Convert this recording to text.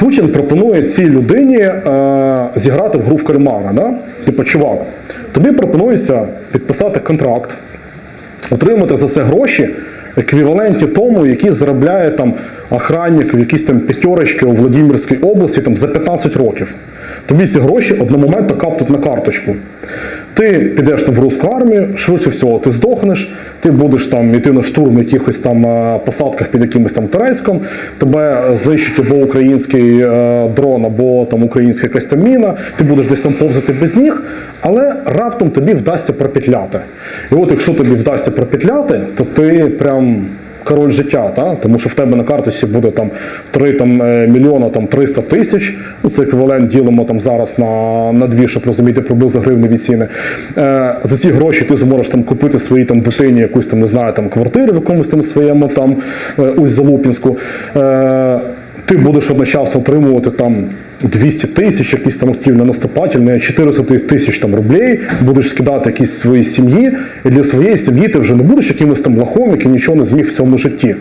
Путін пропонує цій людині е, зіграти в гру в кальмара. Да? Типу, чувак, тобі пропонується підписати контракт, отримати за це гроші, еквівалентні тому, які заробляє там охранник в якійсь там п'ятерочки у Владимирській області там, за 15 років. Тобі ці гроші одномоментно каптуть на карточку. Ти підеш в русську армію, швидше всього ти здохнеш, ти будеш там йти на штурм якихось там е, посадках під якимось там Турецьком, тебе знищить або український е, дрон, або там українська якась там міна, ти будеш десь там повзати без ніг, але раптом тобі вдасться пропетляти. І от якщо тобі вдасться пропетляти, то ти прям король життя, та? тому що в тебе на картосі буде там 3 там, е, мільйона там, 300 тисяч, ну, це еквівалент ділимо там зараз на, на дві, щоб розуміти приблизно гривні від. Е, за ці гроші ти зможеш там купити своїй там дитині якусь там, не знаю, там квартиру в якомусь там своєму там е, ось Залупінську. Е, ти будеш одночасно отримувати там 200 тисяч, якісь там активний наступательні, 400 тисяч там рублей, будеш скидати якісь свої сім'ї, і для своєї сім'ї ти вже не будеш якимось там лохом, який нічого не зміг в цьому житті.